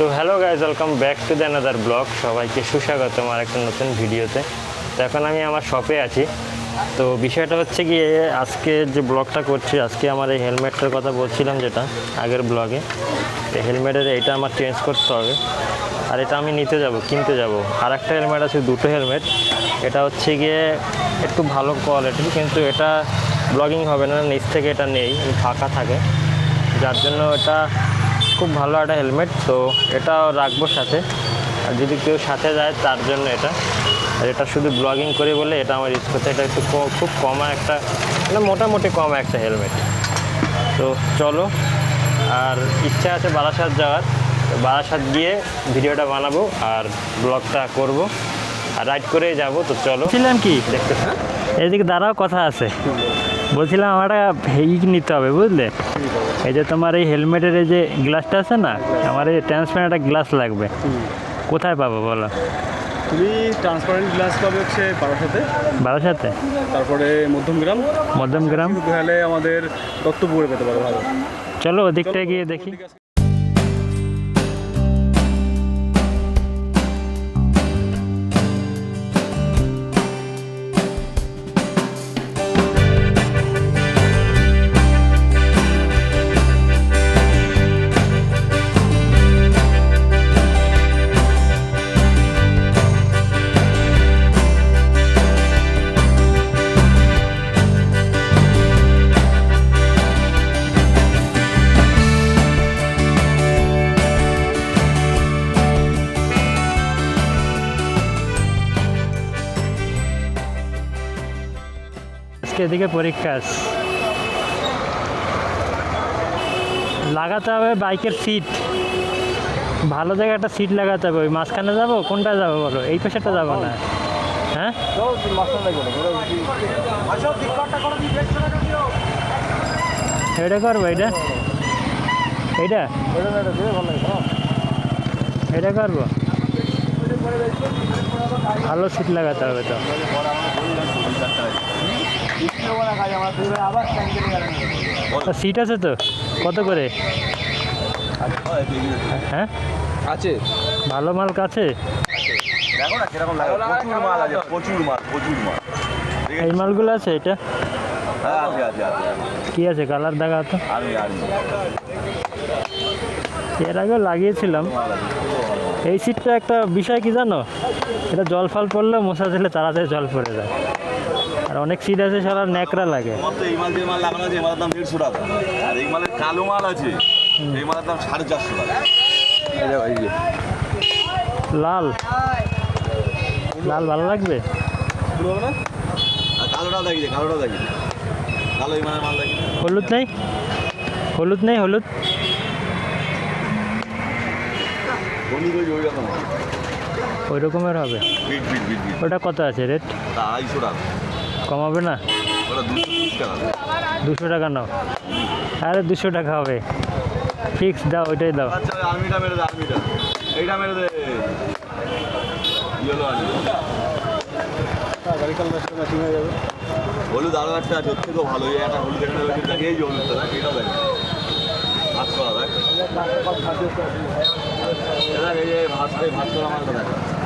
তো hello guys welcome back to the another blog সবাইকে সুস্বাগত আমার একটা নতুন ভিডিওতে। তো এখন আমি আমার শপে আছি। তো বিষয়টা হচ্ছে কি আজকে যে ব্লগটা করছি, আজকে আমার এই হেলমেটটার কথা বলছিলাম যেটা আগের ব্লগে এই হেলমেটের এইটা আমার চেঞ্জ করতে হবে। আর এটা আমি নিতে যাব, কিনতে যাব। আর একটা হেলমেট আছে, দুটো হেলমেট এটা হচ্ছে গিয়ে একটু ভালো কোয়ালিটির কিন্তু এটা ব্লগিং হবে না, নিচ থেকে এটা নেই ফাঁকা থাকে। যার জন্য এটা খুব ভালো একটা হেলমেট তো এটাও রাখব সাথে। আর যদি কেউ সাথে যায় তার জন্য এটা। আর এটা শুধু ব্লগিং করে বলে এটা আমার ইউজ করতে এটা একটু খুব কমা একটা মানে মোটামুটি কমা একটা হেলমেট তো চলো আর ইচ্ছা আছে বারাসাত যাওয়ার। বারাসাত গিয়ে ভিডিওটা বানাবো আর ব্লগটা করব। আর রাইড করে যাব তো চলো। ছিলাম কি? দেখতে এদিকে দাঁড়াও কথা আছে। বলছিলাম আমার একটা নিতে হবে বুঝলে? এই যে তোমার এই হেলমেটের এই যে গ্লাসটা আছে না আমার এই ট্রান্সপারেন্ট একটা গ্লাস লাগবে। কোথায় পাবো বলো? তুমি ট্রান্সপারেন্ট গ্লাস পাবে হচ্ছে বারাসাতে। বারাসাতে? তারপরে মধ্যমগ্রাম। মধ্যমগ্রাম? তাহলে আমাদের দত্তপুরে পেতে পারো ভালো। চলো ওদিকটা গিয়ে দেখি। এদিকে পরীক্ষা লাগাতে হবে বাইকের সিট ভালো জায়গায় একটা সিট লাগাতে হবে, ওই মাঝখানে যাব, কোনটা যাব বলো? এই পেশাটা যাব না? হ্যাঁ? এটা করব, এটা? এটা? করব। ভালো সিট লাগাতে হবে তো। সিট আছে তো? কত করে? হ্যাঁ? আছে। ভালো মাল কাছে? দেখো না কীরকম লাগে। প্রচুর মাল আছে প্রচুর মাল প্রচুর মাল। এই মালগুলো আছে এটা? হ্যাঁ আছে আছে আছে। কি আছে কালার দেখা তো? এর আগেও লাগিয়েছিলাম। এই সিটটা একটা বিষয় কি জানো? এটা জল ফল পড়লে মশা দিলে তাড়াতাড়ি জল পড়ে যায়। আর অনেক সিট আছে সারা ন্যাকড়া লাগে। আমার এই মাল যে মাল লাগানো আছে এই মালের দাম দেড়শো টাকা। আর এই মালের কালো মাল আছে এই মালের দাম সাড়ে চারশো টাকা। এই যে- লাল। লাল ভালো লাগবে? কালোটাও দেখি কালোটাও দেখি কালো এই মালের মাল দেখি হলুদ নেই? হলুদ নেই হলুদ? ওই রকমের হবে। ওটা কত আছে রেট? আড়াইশো টাকা। কমাবে না? দুশো টাকা নাও। আরে দুশো টাকা হবে। ফিক্স দাও, ওইটাই দাও। আচ্ছা ওর থেকেও ভালো। ভাত করা, দেখ। ভাত ভাত করা মালটা দেখ।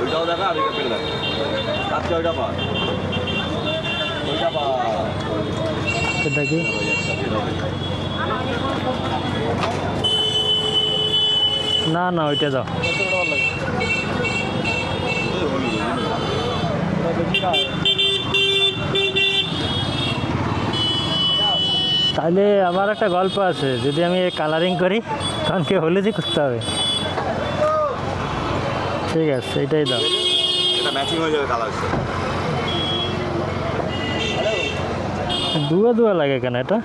ওইটাও দেখা আর এটা ওইটা ওইটা কি। না না, ওইটা হলুদ। তাহলে আমার একটা গল্প আছে, যদি আমি কালারিং করি, তখন কি হলুদই করতে হবে ঠিক আছে এটাই দাও। এটা ম্যাচিং হয়ে যাবে কালার দুয়া দুয়া লাগে কেন এটা?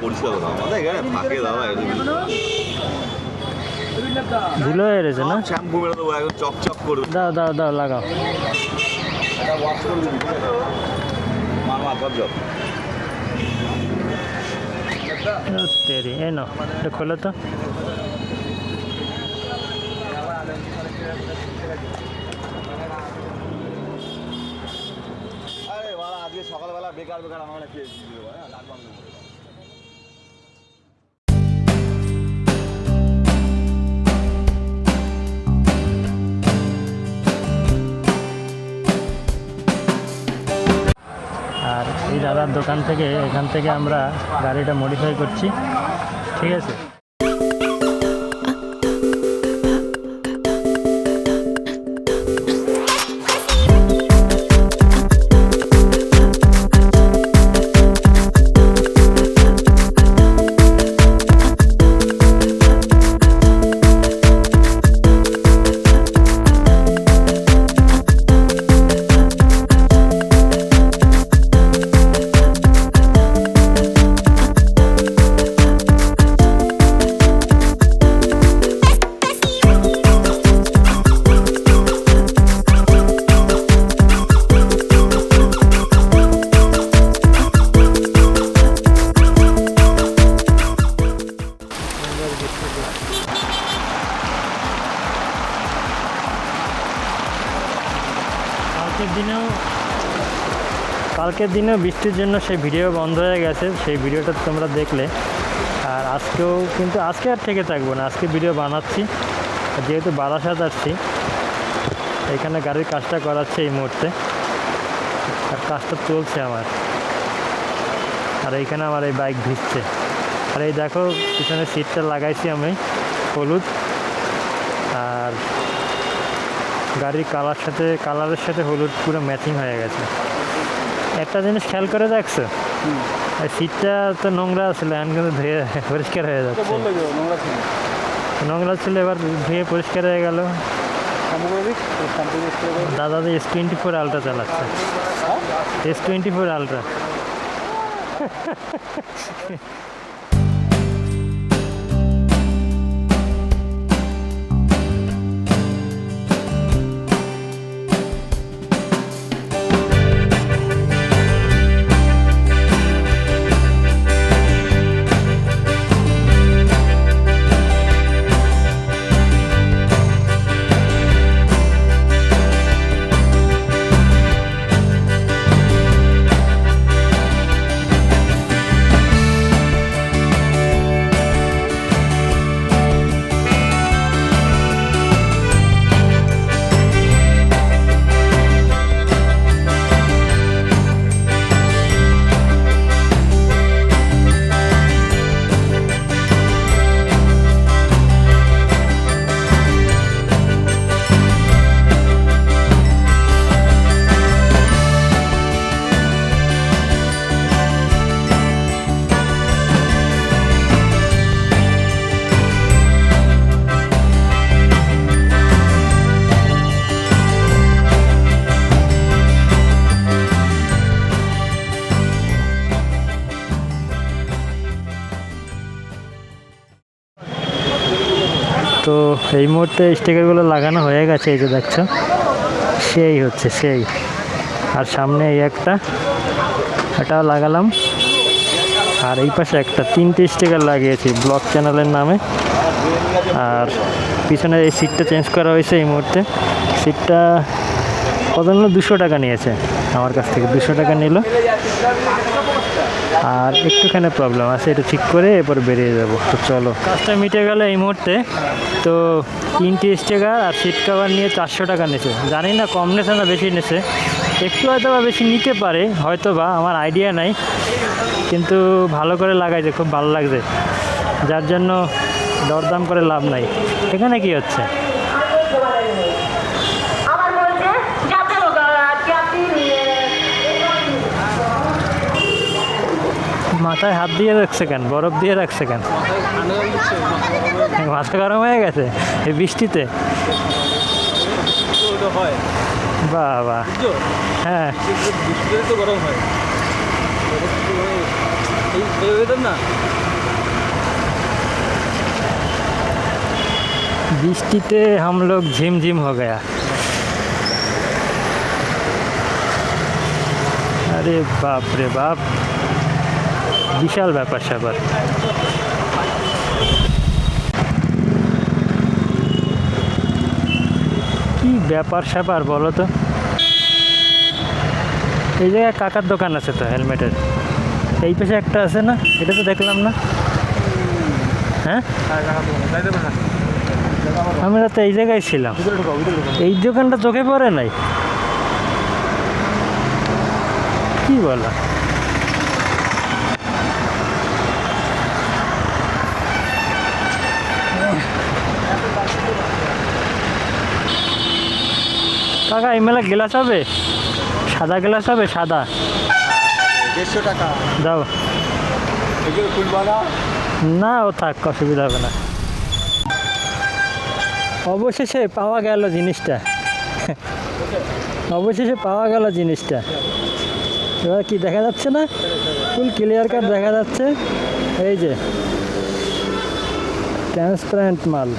ধুলো হয়ে গেছে না? শ্যাম্পু মেরে দেবো একদম চকচক করবে দাও দাও দাও লাগাও। এটা ওয়াশ করে দিবি মার মার ধর যাও তেরি এই নাও এটা খোলো তো। বেকার বেকার আমার কাছে হ্যাঁ, আর এই দাদার দোকান থেকে এখান থেকে আমরা গাড়িটা মডিফাই করছি, ঠিক আছে? কালকের দিনেও বৃষ্টির জন্য সেই ভিডিও বন্ধ হয়ে গেছে, সেই ভিডিওটা তোমরা দেখলে। আর আজকেও কিন্তু, আজকে আর থেকে থাকব না, আজকে ভিডিও বানাচ্ছি। যেহেতু বারাসাত আসছি এখানে গাড়ির কাজটা করাচ্ছে এই মুহূর্তে। আর কাজটা চলছে আমার। আর এইখানে আমার এই বাইক ভিজছে। আর এই দেখো, পিছনে সিটটা লাগাইছি আমি, হলুদ। আর গাড়ির কালার সাথে কালারের সাথে হলুদ পুরো ম্যাচিং হয়ে গেছে। একটা জিনিস খেয়াল করে দেখছ। সিটটা তো নোংরা ছিল এখন কিন্তু ধুয়ে পরিষ্কার হয়ে যাচ্ছে। নোংরা ছিল। এবার ধুয়ে পরিষ্কার হয়ে গেল। দাদা এস টোয়েন্টি ফোর আলট্রা চালাচ্ছে। S twenty four ultra. এই মুহূর্তে স্টিকারগুলো লাগানো হয়ে গেছে, এই যে দেখছ? সেই হচ্ছে, সেই। আর সামনে এই একটা, এটাও লাগালাম। আর এই পাশে একটা, তিনটে স্টিকার লাগিয়েছি, ব্লক চ্যানেলের নামে। আর পিছনের এই সিটটা চেঞ্জ করা হয়েছে এই মুহূর্তে। সিটটা কত নিল দুশো টাকা নিয়েছে আমার কাছ থেকে, দুশো টাকা নিল। আর একটুখানি প্রবলেম আছে, এটা ঠিক করে এরপর বেরিয়ে যাব। তো চলো। কাজটা মিটে গেল এই মুহূর্তে। তো তিনটি স্টেকার আর সিট কাভার নিয়ে চারশো টাকা নিয়েছে জানি না কম নেছে না বেশি নেছে। একটু হয়তো বা বেশি নিতে পারে, হয়তো বা, আমার আইডিয়া নাই। কিন্তু ভালো করে লাগাইছে, খুব ভালো লাগছে। যার জন্য দরদাম করে লাভ নাই। এখানে কি হচ্ছে আমার বলছে যাতে হোক আজকে আপনি মাথায় হাত দিয়ে রাখছে কেন বরফ দিয়ে রাখছে কেন মাথা গরম হয়ে গেছে এই বৃষ্টিতে তো ওটা হয় বাহ বাহ বুঝছো হ্যাঁ বৃষ্টিতে তো গরম হয় এই এই ওয়েদার না বৃষ্টিতে हम लोग झिमझिम हो गया আরে বাপ রে বাপ বিশাল ব্যাপার স্যাপার। কি ব্যাপার স্যাপার বলো তো? এই জায়গায় কাকার দোকান আছে তো, হেলমেটের। এই পাশে একটা আছে না? এটা তো দেখলাম না। হ্যাঁ? আমরা তো এই জায়গায় ছিলাম। এই দোকানটা চোখে পড়ে নাই? কি বলো? কাকা এই মেলা গ্লাস হবে? সাদা গ্লাস হবে সাদা? দেড়শো টাকা। দাও। এগুলো খুলবা না? না ও থাক অসুবিধা হবে না। অবশেষে পাওয়া গেল জিনিসটা। অবশেষে পাওয়া গেল জিনিসটা। এবার কি দেখা যাচ্ছে না? ফুল ক্লিয়ার কাট দেখা যাচ্ছে। এই যে ট্রান্সপারেন্ট মাল।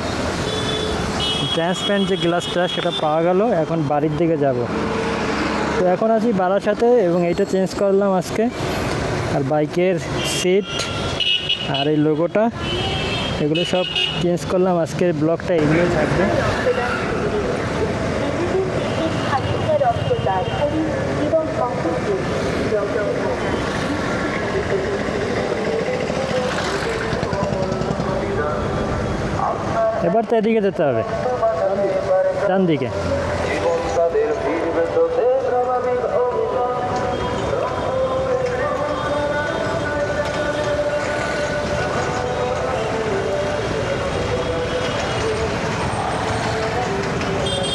ট্রান্সপারেন্ট যে গ্লাসটা সেটা পাওয়া গেল, এখন বাড়ির দিকে যাব। তো এখন আছি বাড়ার সাথে এবং এইটা চেঞ্জ করলাম আজকে। আর বাইকের সিট আর এই লোগোটা, এগুলো সব চেঞ্জ করলাম। আজকের ব্লগটা এগিয়ে থাকবে। এবার তো এদিকে যেতে হবে। ডান দিকে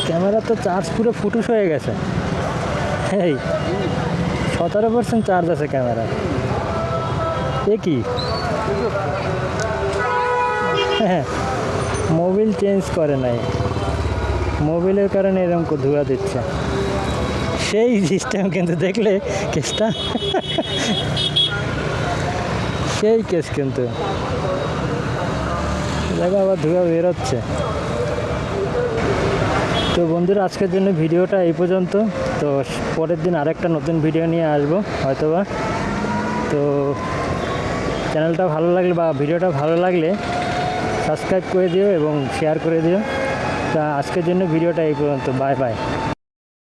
ক্যামেরা তো চার্জ পুরো ফুটুস হয়ে গেছে। এই, সতেরো পার্সেন্ট চার্জ আছে ক্যামেরা এ কি? হ্যাঁ মোবিল চেঞ্জ করে নাই। মোবিলের কারণে এরকম ধোয়া দিচ্ছে। সেই সিস্টেম কিন্তু দেখলে কেসটা সেই কেস কিন্তু। দেখো আবার ধোয়া বেরোচ্ছে। তো বন্ধুরা, আজকের জন্য ভিডিওটা এই পর্যন্ত। তো পরের দিন আরেকটা নতুন ভিডিও নিয়ে আসব, হয়তোবা। তো চ্যানেলটা ভালো লাগলে বা ভিডিওটা ভালো লাগলে সাবস্ক্রাইব করে দিও এবং শেয়ার করে দিও। আজকের জন্য ভিডিওটা এই পর্যন্ত। Bye bye.